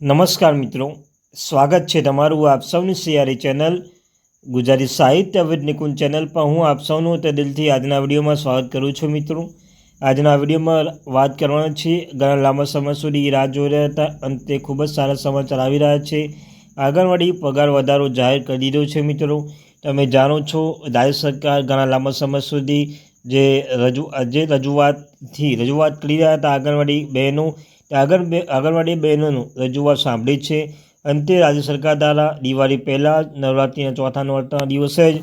નમસ્કાર મિત્રો. સ્વાગત છે તમારું આપ સૌની સિયારી ચેનલ ગુજરાતી સાહિત્ય વિદ નિકુંજ ચેનલ પર. હું આપ સૌનું તે દિલથી આજના વિડીયોમાં સ્વાગત કરું છું મિત્રો. આજના વિડીયોમાં વાત કરવાના છે ઘણા લાંબા સમય સુધી રાહ જોઈ રહ્યા હતા અંતે ખૂબ જ સારા સમાચાર આવી રહ્યા છે. આંગણવાડી પગાર વધારો જાહેર કરી દીધો છે મિત્રો. તમે જાણો છો, રાજ્ય સરકાર ઘણા લાંબા સમય સુધી જે રજૂ, જે રજૂઆતથી રજૂઆત કરી રહ્યા હતા આંગણવાડી બહેનો આગળ બે, આંગણવાડી બહેનોનું રજૂઆત સાંભળી છે. અંતે રાજ્ય સરકાર દ્વારા દિવાળી પહેલાં નવરાત્રિના ચોથા નોરતાના દિવસે જ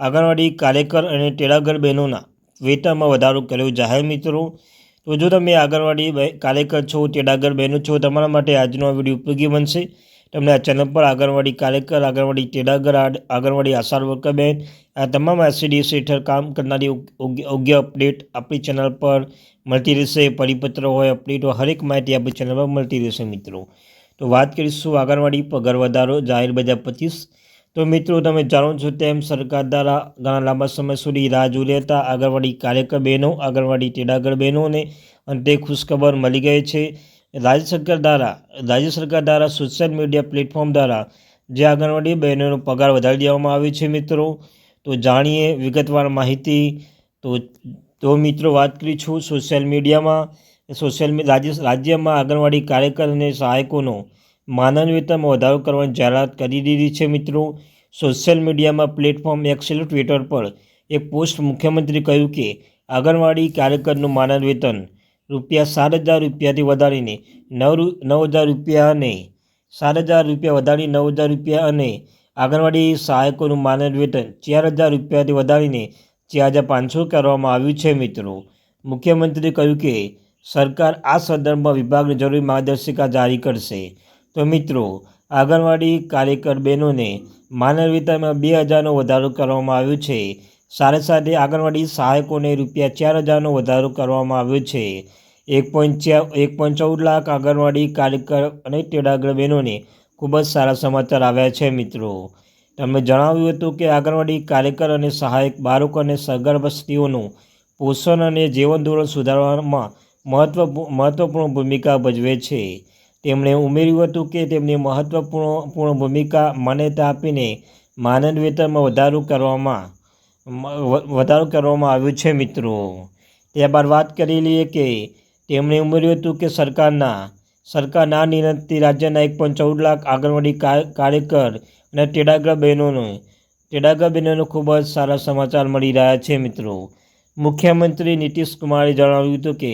આંગણવાડી કાર્યકર અને તેડાગર બહેનોના વેતનમાં વધારો કર્યો. જાહેર મિત્રો તો જો તમે આંગણવાડી કાર્યકર છો, તેડાગર બહેનો છો, તમારા માટે આજનો આ વીડિયો ઉપયોગી બનશે. તમને આ ચેનલ પર આંગણવાડી કાર્યકર, આંગણવાડી તેડાગર આંગણવાડી આશાર વર્કર બહેન, આ તમામ એસસીડીએસ હેઠળ કામ કરનારી યોગ્ય અપડેટ આપણી ચેનલ પર મળતી રહેશે. પરિપત્ર હોય, અપડેટ હોય, હરેક માહિતી આપણી ચેનલ પર મળતી રહેશે મિત્રો. તો વાત કરીશું આંગણવાડી પગાર વધારો જાહેર બજાર પચીસ તો મિત્રો, તમે જાણો છો તેમ સરકાર દ્વારા ઘણા લાંબા સમય સુધી રાહ જોઈ રહેતા આંગણવાડી કાર્યકર બહેનો, આંગણવાડી તેડાગર બહેનોને અંતે ખુશખબર મળી ગઈ છે. રાજ્ય સરકાર દ્વારા, રાજ્ય સરકાર દ્વારા સોશિયલ મીડિયા પ્લેટફોર્મ દ્વારા જે આંગણવાડી બહેનોનો પગાર વધારી દેવામાં આવ્યો છે મિત્રો, તો જાણીએ વિગતવાર માહિતી. તો તો મિત્રો, વાત કરી છું સોશિયલ મીડિયામાં સોશિયલ રાજ્ય, રાજ્યમાં આંગણવાડી કાર્યકર અને સહાયકોનો વેતનમાં વધારો કરવાની જાહેરાત કરી દીધી છે મિત્રો. સોશિયલ મીડિયામાં પ્લેટફોર્મ એક્સેલ ટ્વિટર પર એક પોસ્ટ મુખ્યમંત્રી કહ્યું કે, આંગણવાડી કાર્યકરનું માનદ વેતન રૂપિયા સાત હજાર રૂપિયાથી વધારીને નવ નવ હજાર રૂપિયા અને સાત હજાર રૂપિયા વધારી નવ હજાર રૂપિયા અને આંગણવાડી સહાયકોનું માનદ વેતન ચાર હજાર રૂપિયાથી વધારીને ચાર હજાર પાંચસો કરવામાં આવ્યું છે મિત્રો. મુખ્યમંત્રીએ કહ્યું કે, સરકાર આ સંદર્ભમાં વિભાગને જરૂરી માર્ગદર્શિકા જારી કરશે. તો મિત્રો, આંગણવાડી કાર્યકર બહેનોને માનવ વેતનમાં બે હજારનો વધારો કરવામાં આવ્યો છે. સાથે સાથે આંગણવાડી સહાયકોને રૂપિયા ચાર હજારનો વધારો કરવામાં આવ્યો છે. એક પોઈન્ટ ચાર એક પોઈન્ટ ચૌદ લાખ આંગણવાડી કાર્યકર અને તેડાગર બહેનોને ખૂબ જ સારા સમાચાર આવ્યા છે મિત્રો. તમે જણાવ્યું હતું કે આંગણવાડી કાર્યકર અને સહાયક બાળકો અને સગર્ભ સ્ત્રીઓનું પોષણ અને જીવન ધોરણ સુધારવામાં મહત્વ, મહત્વપૂર્ણ ભૂમિકા ભજવે છે. તેમણે ઉમેર્યું હતું કે તેમની મહત્વપૂર્ણ પૂર્ણ ભૂમિકા માન્યતા આપીને માનદ વેતનમાં વધારો કરવામાં વધારો કરવામાં આવ્યો છે મિત્રો. ત્યારબાદ વાત કરી લઈએ કે તેમણે ઉમેર્યું હતું કે સરકારના સરકારના નિર્ણયથી રાજ્યના એક પોઈન્ટ ચૌદ લાખ આંગણવાડી કાર્યકર અને તેડાગર બહેનોને તેડાગર બહેનોને ખૂબ જ સારા સમાચાર મળી રહ્યા છે મિત્રો. મુખ્યમંત્રી નીતિશ કુમારે જણાવ્યું હતું કે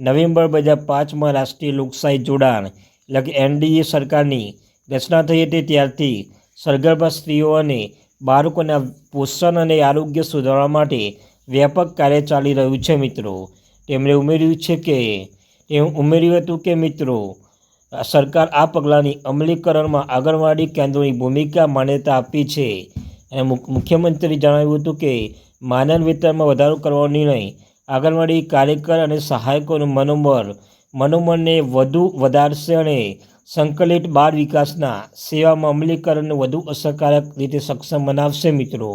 નવેમ્બર બે હજાર પાંચમાં રાષ્ટ્રીય લોકશાહી જોડાણ, એટલે કે એનડીએ સરકારની રચના થઈ હતી ત્યારથી સરગર્ભા સ્ત્રીઓ અને બાળકોના પોષણ અને આરોગ્ય સુધારવા માટે વ્યાપક કાર્ય ચાલી રહ્યું છે મિત્રો. તેમણે ઉમેર્યું છે કે એવું ઉમેર્યું હતું કે મિત્રો, સરકાર આ પગલાંની અમલીકરણમાં આંગણવાડી કેન્દ્રોની ભૂમિકા માન્યતા આપી છે. અને મુખ- મુખ્યમંત્રીએ જણાવ્યું હતું કે માનન વેતનમાં વધારો કરવાનો નિર્ણય આંગણવાડી કાર્યકર અને સહાયકોનું મનોબળ મનોબળને વધુ વધારશે અને સંકલિત બાળ વિકાસના સેવામાં અમલીકરણને વધુ અસરકારક રીતે સક્ષમ બનાવશે મિત્રો.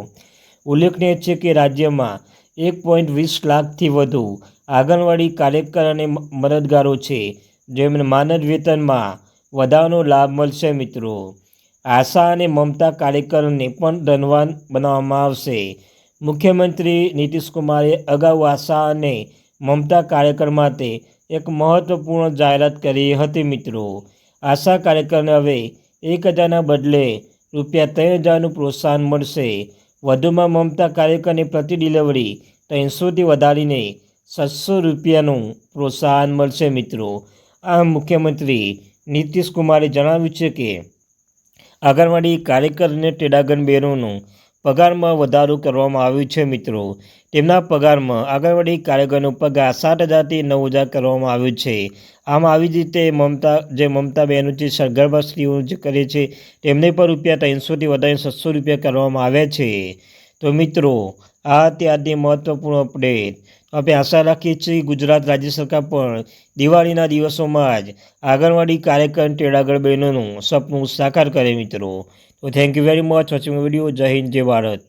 ઉલ્લેખનીય છે કે રાજ્યમાં એક પોઈન્ટ વીસ લાખથી વધુ આંગણવાડી કાર્યકર અને મદદગારો છે જેમને માનદ વેતનમાં વધારાનો લાભ મળશે મિત્રો. આશા અને મમતા કાર્યકરને પણ ધનવાન બનાવવામાં આવશે. મુખ્યમંત્રી નીતિશ કુમારે અગાઉ આશા અને મમતા કાર્યકર માટે એક મહત્વપૂર્ણ જાહેરાત કરી હતી મિત્રો. આશા કાર્યકરને હવે એક હજારના બદલે રૂપિયા ત્રણ હજારનું પ્રોત્સાહન મળશે. વધુમાં મમતા કાર્યકરની પ્રતિ ડિલિવરી ત્રણસોથી વધારીને સાતસો રૂપિયાનું પ્રોત્સાહન મળશે મિત્રો. આ મુખ્યમંત્રી નીતિશ કુમારે જણાવ્યું છે કે, આંગણવાડી કાર્યકર અને ટેડાગન બહેનોનું પગારમાં વધારો કરવામાં આવ્યો છે, મિત્રો. તેમના પગારમાં આંગણવાડી કાર્યકરનો પગાર સાત હજારથી નવ હજાર કરવામાં આવ્યો છે. આમ આવી જ રીતે મમતા, જે મમતા જે છે સગર્ભા સ્ત્રીઓ જે કરે છે, તેમને પણ રૂપિયા ત્રણસોથી વધારે સાતસો રૂપિયા કરવામાં આવ્યા છે. તો મિત્રો, આ ત્યારની મહત્વપૂર્ણ અપડેટ આપણે આશા રાખીએ છીએ ગુજરાત રાજ્ય સરકાર પણ દિવાળીના દિવસોમાં જ આંગણવાડી કાર્યક્રમ તેડાગર બહેનોનું સપનું સાકાર કરે, મિત્રો. તો thank you very much watching video Jai Hind Jai Bharat